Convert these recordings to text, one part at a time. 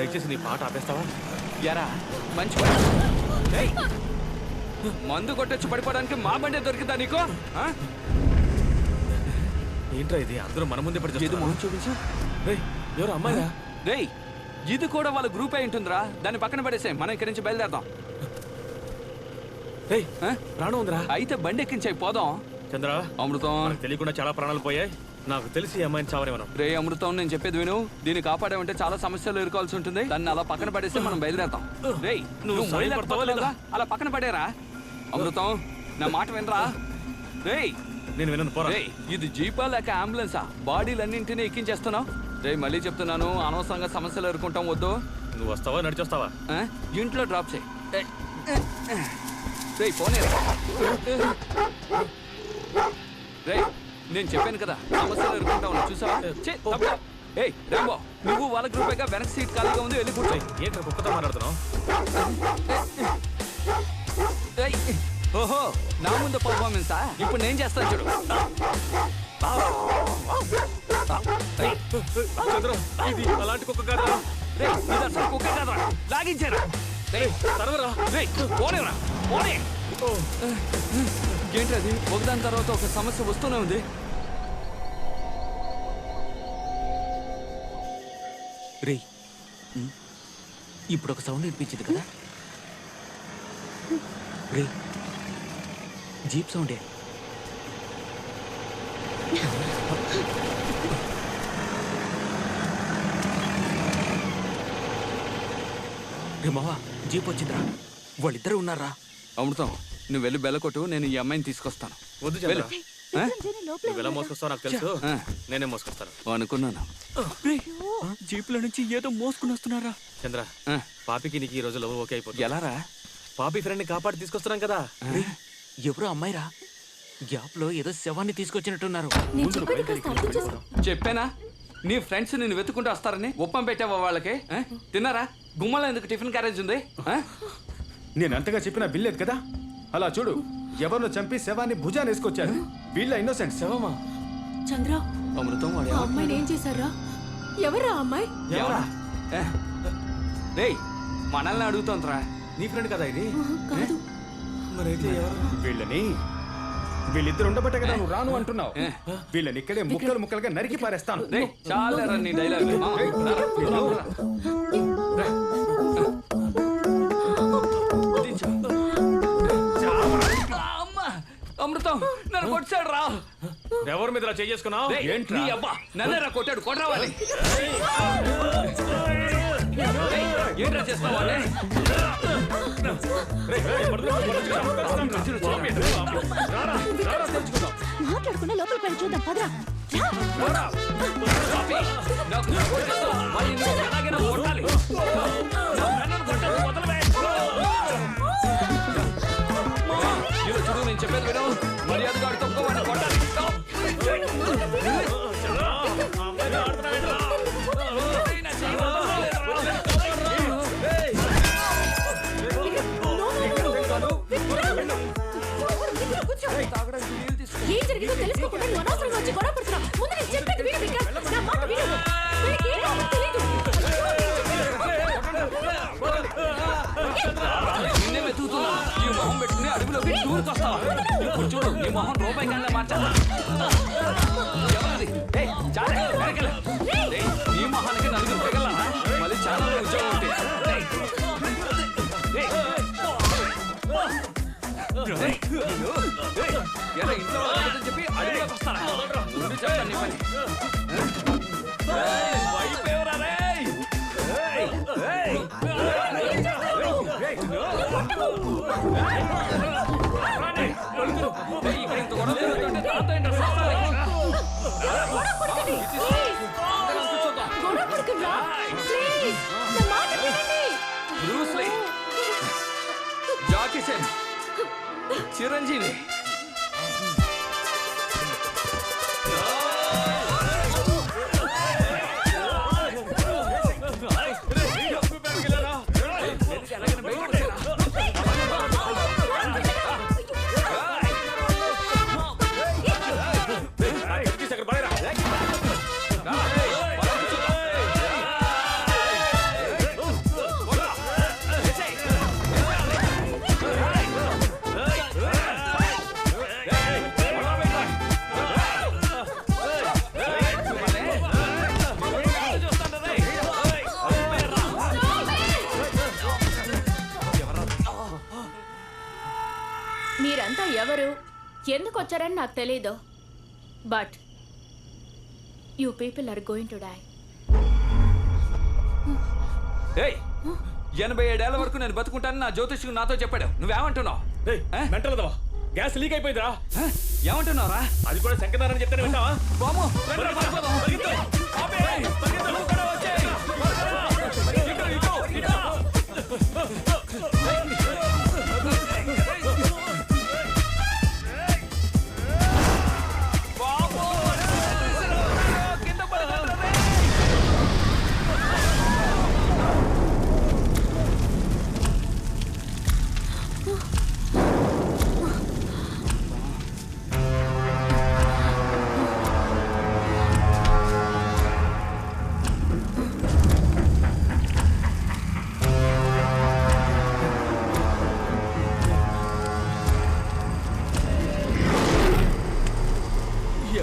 దయచేసి నీ పాట ఆపేస్తావా? ఎరా మంచి మందు కొట్టొచ్చి పడిపోవడానికి మా బండే దొరికిందా నీకు? ఏంట్రా ఇది? అందరూ మన ముందే పడి ఏది చేస్తున్నారు. మొహం చూపించు ఎవరు అమ్మాయిరా? రేయ్ ఇది కూడా వాళ్ళ గ్రూప్ అయి ఉంటుందిరా. దాన్ని పక్కన పడేసే మనం ఇక్కడి నుంచి బయలుదేరదాం? ప్రాణం ఉందిరా? అయితే బండి ఎక్కించాయి పోదాం. చంద్ర అమృతం. తెలియకుండా చాలా ప్రాణాలు పోయాయి. నాకు తెలిసి ఈ అమ్మాయిని చావరే మనం రే అమృతం నేను చెప్పేది విను. దీన్ని కాపాడామంటే చాలా సమస్యలు ఎదుర్కోవాల్సి ఉంటుంది. దాన్ని అలా పక్కన పడేస్తే మనం బయలుదేరతాం. రేయ్ నువ్వు లేదా? అలా పక్కన పడేరా. అమృతం నా మాట వినరా? రేయ్ నేను వినను పోరా. ఇది జీపా లేక అంబులెన్సా? బాడీలన్నింటినీ ఎక్కించేస్తున్నావు? రేయ్ మళ్ళీ చెప్తున్నాను అనవసరంగా సమస్యలు ఎదుర్కొంటాం వద్దు. నువ్వు వస్తావా నడిచొస్తావా? ఇంట్లో డ్రాప్ చేయి. రేయ్ పోనీ రేయ్ నేను చెప్పాను కదా సమస్యలు ఎదుర్కొంటావు చూసావా? ఛీ, తప్పు. ఏయ్ రాంబో నువ్వు వాళ్ళ గ్రూపేగా వెనక సీట్ ఖాళీగా ఉంది వెళ్ళి కూర్చోయ్ ఏంట్రా కుక్కతో మాట్లాడుతున్నావు? ఏయ్, ఓహో నా ముందు పర్ఫార్మెన్సా ఇప్పుడు నేను చేస్తాను చూడు. చంద్ర ఇది అలాంటి కుక్క కాదా రేయ్, ఇది అసలు కుక్క కాదురా. లాగించారా. రేయ్, తరవరా. రేయ్, పోనీరా పోనీ. ఏంటది ఒకదాని తర్వాత ఒక సమస్య వస్తూనే ఉంది. రే ఇప్పుడు ఒక సౌండ్ వినిపించింది కదా? రే జీప్ సౌండే. రే మావా జీప్ వచ్చిందిరా. వాళ్ళిద్దరు ఉన్నారా? అమృతం నువ్వు వెళ్ళి బెల్లకొట్టు నేను ఈ అమ్మాయిని తీసుకొస్తాను. వద్దు? నువ్వు ఎలా మోసుకొస్తావు నాకు తెలుసు. నేనే మోసుకొస్తాను. అనుకున్నాను. జీప్లో నుంచి ఏదో మోసుకుని వస్తున్నారా? చంద్ర పాపికి నీకు ఈ రోజు లవ్ ఓకే అయిపోతుంది. ఎలారా? పాపి ఫ్రెండ్ని కాపాడి తీసుకొస్తున్నాం కదా. ఎవరో అమ్మాయిరా? గ్యాప్లో ఏదో శవాన్ని తీసుకొచ్చినట్టున్నారు. చెప్పానా? నీ ఫ్రెండ్స్ నిన్ను వెతుకుంటూ వస్తారని ఉప్పం పెట్టావా వాళ్ళకి? తిన్నారా? గుమ్మలో ఎందుకు టిఫిన్ క్యారేజ్ ఉంది? ఆ? నేను అంతగా చెప్పిన బిల్లేదు కదా? అలా చూడు ఎవరినో చంపి శవాన్ని భుజాన్ని వేసుకొచ్చారు. వీళ్ళ ఇన్నోసెంట్ శవమా? చంద్ర అమృతం వాడు ఆ అమ్మాయిని ఏం చేశారా? ఎవరా ఆ అమ్మాయి? ఎవరా? ఏ? రేయ్ మనల్ని అడుగుతోందిరా. నీ ఫ్రెండ్ కదా ఇది? ఆహా, కాదు. మరైతే ఎవరు? వీళ్ళని వీళ్ళిద్దరు ఉండబట్టే కదా నువ్వు రాను అంటున్నావు. వీళ్ళని ఇక్కడే ముక్కలు ముక్కలుగా నరికి పారేస్తాను. చాలా నీ డైలాగ్ అమృతం నన్ను కొట్టాడు రా ఎవరి మీద చేసుకున్నావు? నీ అబ్బా నన్నేరా కొట్టాడు కొట్టరావాలి ఏంట్రా చేస్తావా మాట్లాడుకున్న లోపల పడి చూద్దాం పదరా ఏం జరిగిందో తెలుసుకోకుండా నువ్వు అనవసరంగా వచ్చి గొడవ పడుతున్నావు. ముందు నేను చెప్పేది విను వికాస్. నా మాట విను. వీడికి ఏం కావాలో తెలీదు. నిన్నే వెతుకుతున్నా ఈ మొహం పెట్టుకుని అడుగులోకి దూరుకొస్తావా? ఇప్పుడు చూడు నీ మొహం రూపాయి కన్నా మార్చాలా? చిరంజీవి ఎవరు? ఎందుకు వచ్చారని నాకు తెలీదు. But you people are going to die ఏయ్ ఎనభై ఏడేళ్ళ వరకు నేను బతుకుంటానని నా జ్యోతిష్కు నాతో చెప్పాడు. నువ్వేమంటున్నావు? మెంటల్ దవా గ్యాస్ లీక్ అయిపోయిందిరా? ఏమంటున్నావురా? అది కూడా శంకదారని చెప్తాను వింటావా? బాము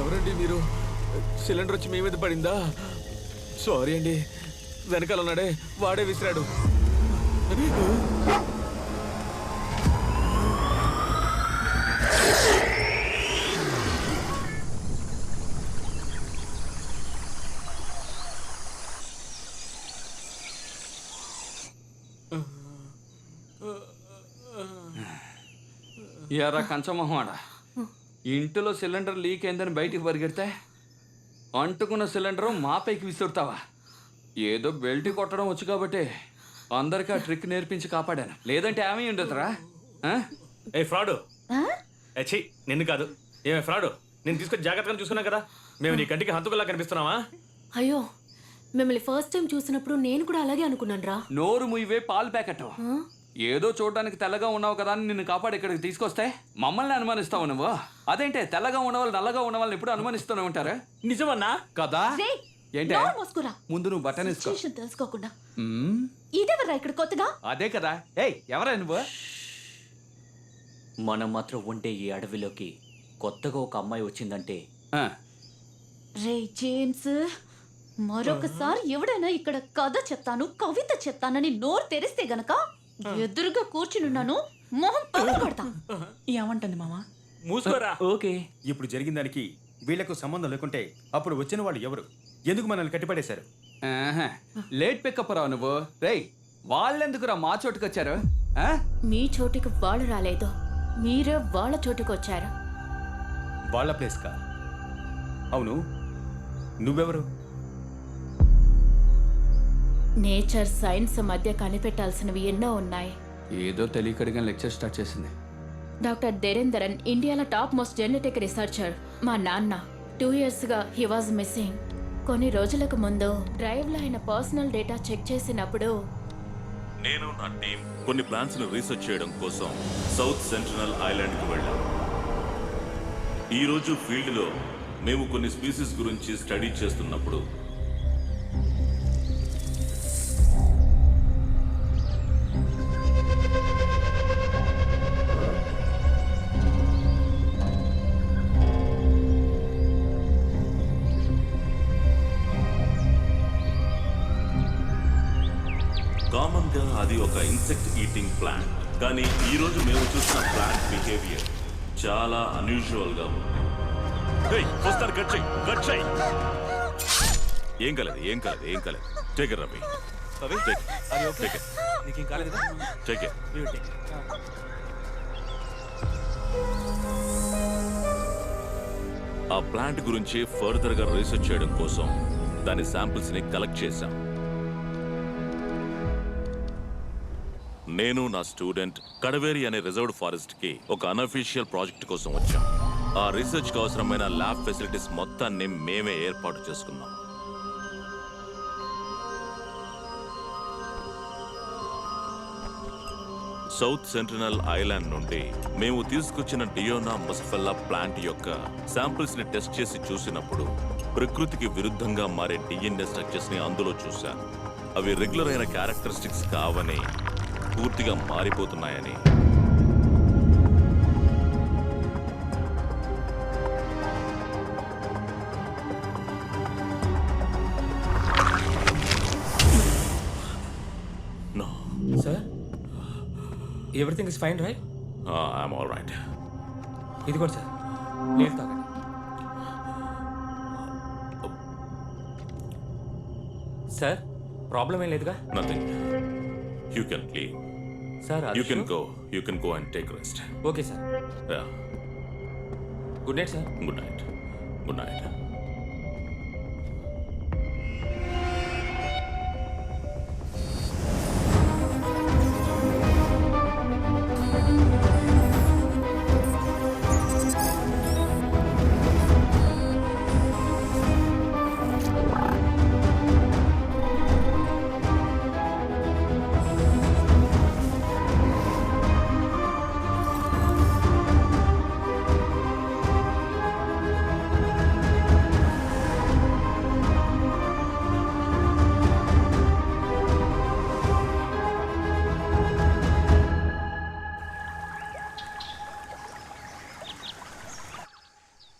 ఎవరండి మీరు సిలిండర్ వచ్చి మీ మీద పడిందా? సారీ అండి. వెనకాల ఉన్నాడే వాడే విసిరాడు. ఎరా కంచమొహమాడ? ఇంటిలో సిలిండర్ లీక్ అయిందని బయటికి పరిగెడితే అంటుకున్న సిలిండర్ మా పైకి విసురుతావా? ఏదో బెల్ట్ కొట్టడం వచ్చు కాబట్టి అందరికీ ఆ ట్రిక్ నేర్పించి కాపాడాను. లేదంటే ఏమీ ఉండదురా ఆ? ఏ ఫ్రాడు. ఛీ నిన్ను కాదు. ఏమే ఫ్రాడు నేను తీసుకొని జాగ్రత్తగా చూసుకున్నా కదా. మేము నీ కంటికి హంతుకులా కనిపిస్తున్నావా అయ్యో మిమ్మల్ని ఫస్ట్ టైం చూసినప్పుడు నేను కూడా అలాగే అనుకున్నాను రా నోరు ముయ్యవే పాలు ప్యాకెట్. ఏదో చూడడానికి తెల్లగా ఉన్నావు కదా అని నిన్ను కాపాడి ఇక్కడికి తీసుకొస్తే మమ్మల్ని అనుమానిస్తావు నువ్వు. అదేంటే తెల్లగా ఉన్నవాళ్ళు నల్లగా ఉన్న వాళ్ళని ఎప్పుడు అనుమానిస్తూనే ఉంటారా? నిజమన్నా? కదా? రేయ్, ఏంటే? నోరు మూసుకురా? ముందు నువ్వు వేసుకో. స్టేషన్ తెలుసుకోకుండా. మ్మ్. ఇదెవర్రా ఇక్కడ కొత్తగా? అదే కదా. ఏయ్ ఎవరా నువ్వు? మనం మాత్రం ఉండే ఈ అడవిలోకి కొత్తగా ఒక అమ్మాయి వచ్చిందంటే. ఆ, రే జేమ్స్ మరొకసారి ఎవడైనా ఇక్కడ కథ చెప్తాను కవిత చెప్తానని నోరు తెరిస్తే గనక ఎదురుగా కూర్చునున్నాను మొహం పగలగొడతా ఏమంటుంది మామ? మూసుకోరా? ఓకే. ఇప్పుడు జరిగిన దానికి వీళ్ళకు సంబంధం లేకుంటే అప్పుడు వచ్చిన వాళ్ళు ఎవరు? ఎందుకు మనల్ని కట్టిపడేశారు? ఆహా. లేట్ పికప్ రావు నువ్వు. రేయ్ వాళ్ళెందుకురా మా చోటుకు వచ్చారు ఆ? మీ చోటికి వాళ్ళు రాలేదు. మీరే వాళ్ళ చోటుకు వచ్చారు వాళ్ళ ప్లేస్ కా? అవును. నువ్వెవరు? నేచర్ సైన్స్ మధ్య కనిపెట్టాల్సినవి ఎన్నో ఉన్నాయి. ఏదో తెలియకడిగా లెక్చర్ స్టార్ట్ చేసింది. డాక్టర్ దేరేందరన్ ఇండియాలో టాప్ మోస్ట్ జెనెటిక్ రీసెర్చర్. మా నాన్న టూ ఇయర్స్గా హీ వాజ్ మిస్సింగ్. కొన్ని రోజులకు ముందు డ్రైవ్లో ఆయన పర్సనల్ డేటా చెక్ చేసినప్పుడు నేను నా టీం కొన్ని ప్లాన్స్ను రీసెర్చ్ చేయడం కోసం సౌత్ సెంట్రల్ ఐలాండ్కి వెళ్ళాం. ఈ రోజు ఫీల్డ్లో మేము కొన్ని స్పీసీస్ గురించి స్టడీ చేస్తున్నప్పుడు అది ఒక ఇన్సెక్ట్ ఈటింగ్ ప్లాంట్ కానీ ఈ రోజు మేము చూసిన ప్లాంట్ బిహేవియర్ చాలా అన్యూజువల్గా ఉంది. వస్తారు కట్ చెయ్ కట్ చెయ్. ఏం కాలేదు ఏం కాలేదు ఏం కాలేదు. Take Ravi Ravi take take నీకేం కాలేదు కదా? టేక్ ఆ ప్లాంట్ గురించి ఫర్దర్గా రీసెర్చ్ చేయడం కోసం దాని శాంపిల్స్ని కలెక్ట్ చేశాం. నేను నా స్టూడెంట్ కడవేరి అనే రిజర్వ్డ్ ఫారెస్ట్కి ఒక అనఫీషియల్ ప్రాజెక్ట్ కోసం వచ్చాం. ఆ రీసెర్చ్కి అవసరమైన ల్యాబ్ ఫెసిలిటీస్ మొత్తాన్ని మేమే ఏర్పాటు చేసుకున్నాం. సౌత్ సెంట్రనల్ ఐలాండ్ నుండి మేము తీసుకొచ్చిన డియోనా మస్ఫెల్లా ప్లాంట్ యొక్క శాంపిల్స్ని టెస్ట్ చేసి చూసినప్పుడు ప్రకృతికి విరుద్ధంగా మారే డిఎన్ఏ స్ట్రక్చర్స్ని అందులో చూశాను. అవి రెగ్యులర్ అయిన క్యారెక్టరిస్టిక్స్ కావని పూర్తిగా మారిపోతున్నాయని. Sir everything is fine right uh, I'm all right. ఇదిగోండి సార్ నీళ్ళు తాగండి. సార్ ప్రాబ్లం ఏం లేదుగా? Nothing you can leave sir you can go you can go and take rest okay sir good night sir good night good night